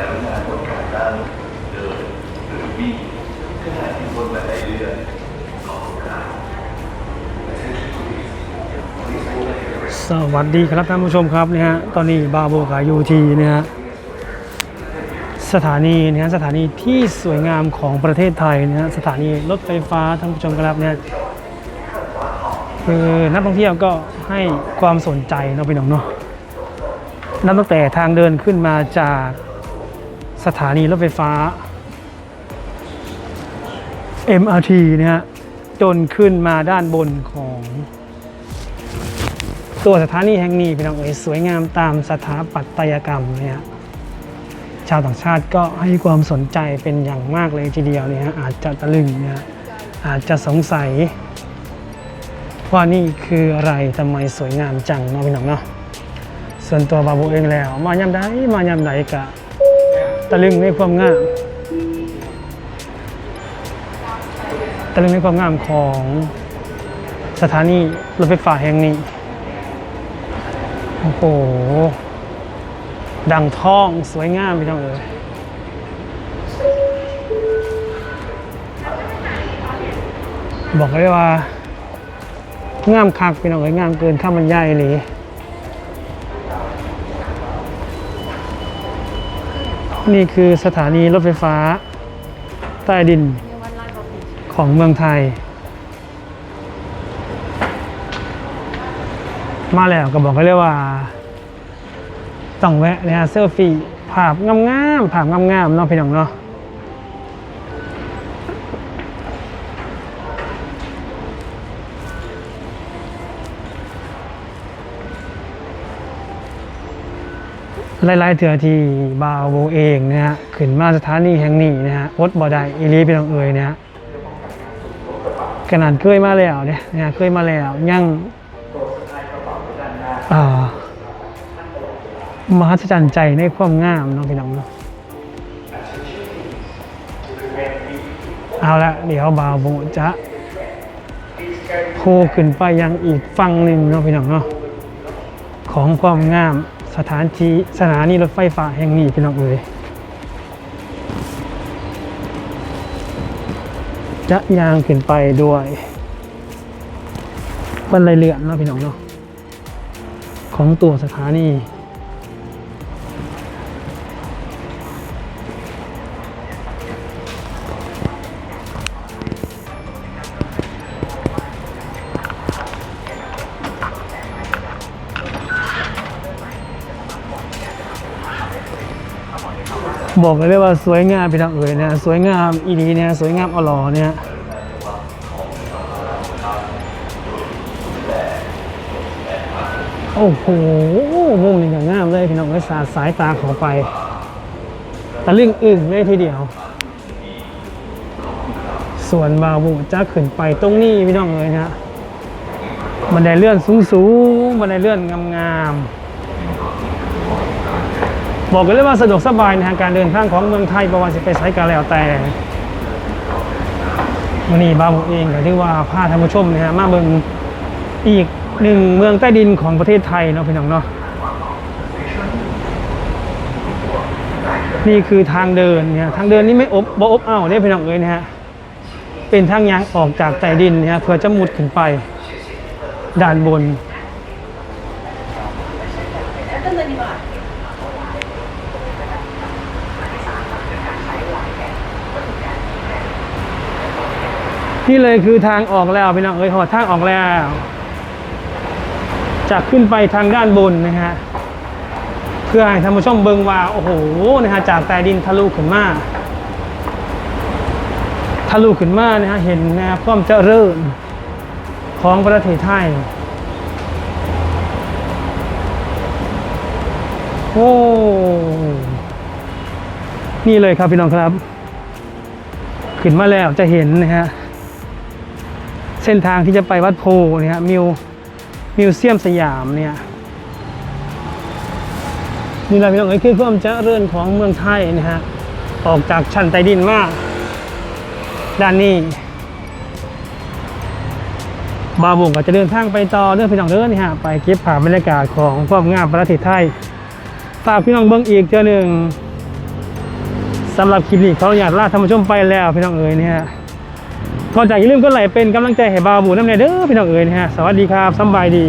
กรุณาบนการนั่งเดินหรือวิ่งขณะที่บนบันไดเลื่อนขอบคุณครับสวัสดีครับท่านผู้ชมครับเนี่ยฮะตอนนี้บาโบกายูทีเนี่ยฮะสถานีนี่ยฮะสถานีที่สวยงามของประเทศไทยเนี่ยฮะสถานีรถไฟฟ้าท่านผู้ชมครับเนี่ยคือนักท่องเที่ยวก็ให้ความสนใจเนาะพี่น้องเนาะนับตั้งแต่ทางเดินขึ้นมาจาก สถานีรถไฟฟ้า MRT เนี่ยฮะจนขึ้นมาด้านบนของ ตัวสถานีแห่งนี้พี่น้องเอ๋ยสวยงามตามสถาปัตยกรรมเนี่ยชาวต่างชาติก็ให้ความสนใจเป็นอย่างมากเลยทีเดียวเนี่ยฮะอาจจะตะลึงนี่ยอาจจะสงสัย ว่านี่คืออะไรทำไมสวยงามจังเนาะพี่น้องเนาะส่วนตัวบาบูเองแล้ว มายามใดมายามใดกะ ตะลึงในความงาม ตะลึงในความงามของสถานีรถไฟฟ้าแห่งนี้ โอ้โห ดังท่องสวยงามพี่น้องเอ๋ยบอกเลยว่า งามคักพี่น้องเอ๋ยงามเกินข้ามบรรยายเลย นี่คือสถานีรถไฟฟ้า ใต้ดินของเมืองไทย มาแล้วก็บอกกันเลยกว่าต้องแวะนะฮะเซลฟี่ภาพงามๆภาพงามๆเนาะพี่น้องเนาะ หลายๆเถื่อที่บาวโบเองนะฮะขึ้นมาสถานีแห่งนี้นะฮะอดบ่ได้อีลีพี่น้องเอ๋ยนะฮะขนาดเคยมาแล้วเนี่ยนะเคยมาแล้วยังอ่ามหัศจรรย์ใจในความงามเนาะพี่น้องเนาะเอาละเดี๋ยวบาวโบจะโผล่ขึ้นไปยังอีกฝั่งหนึ่งเนาะพี่น้องเนาะของความงาม สถานที่สถานีรถไฟฟ้าแห่งนี้พี่น้องเอ๋ยจะยางขึ้นไปด้วยบันไดเลื่อนเนาะพี่น้องเนาะของตัวสถานี บอกเลยว่าสวยงามพี่น้องเอ๋ยเนี่ยสวยงามอีนีเนี่ยสวยงามอลอเนี่ยโอ้โหมุมนี้อย่างงามเลยพี่น้องไว้สาดสายตาเขอไปตะลึงอึ่งเลยทีเดียว ส่วนบาบูจะขึ้นไปตรงนี้พี่น้องเลยนะบันไดเลื่อนสูงสูงๆบันไดเลื่อนงามๆ บอกกันเลยว่าสะดวกสบายในทางการเดินทางของเมืองไทยประวัติไปใช้กันแล้วแต่วันนี้บาบูเองก็ถือว่าพาท่านผู้ชมนะฮะมาเบิ่งอีกหนึ่งเมืองใต้ดินของประเทศไทยเนาะพี่น้องเนาะนี่คือทางเดินเนี่ยทางเดินนี่ไม่อบบ่อบอ้าวเนี่ยพี่น้องเอ้ยนะฮะเป็นทางยางออกจากใต้ดินเนี่ยเพื่อจะมุดขึ้นไปด้านบน นี่เลยคือทางออกแล้วพี่น้องเอ้ยหอดทางออกแล้ว จากขึ้นไปทางด้านบนนะฮะเพื่อให้ท่านผู้ชมเบิงว่าโอ้โหนะฮะจากใต้ดินทะลุขึ้นมาทะลุขึ้นมานะฮะเห็นนะความเจริญของประเทศไทยโอ้นี่เลยครับพี่น้องครับ ขึ้นมาแล้วจะเห็นนะฮะ เส้นทางที่จะไปวัดโพเนี่ยมิวมิวเซียมสยามเนี่ยนี่แหละพี่น้องเอ้ยคือความเจริญของเมืองไทยนะฮะออกจากชั้นใต้ดินมากด้านนี้บาบุงก็จะเดินทางไปต่อเรื่องพี่น้องเดินนี่ฮะไปเก็บภาพบรรยากาศของความงามประเทศไทยฝากพี่น้องเบิ้งอีกเจ้าหนึ่งสำหรับคลิปนี้เขาอยากลาท่านผู้ชมไปแล้วพี่น้องเอ๋ยเนี่ย ก่อนจากอย่าลืมก็ไหลเป็นกำลังใจให้บาวบูน้ำเนยเด้อพี่น้องเอ๋ยนะฮะสวัสดีครับสบายดี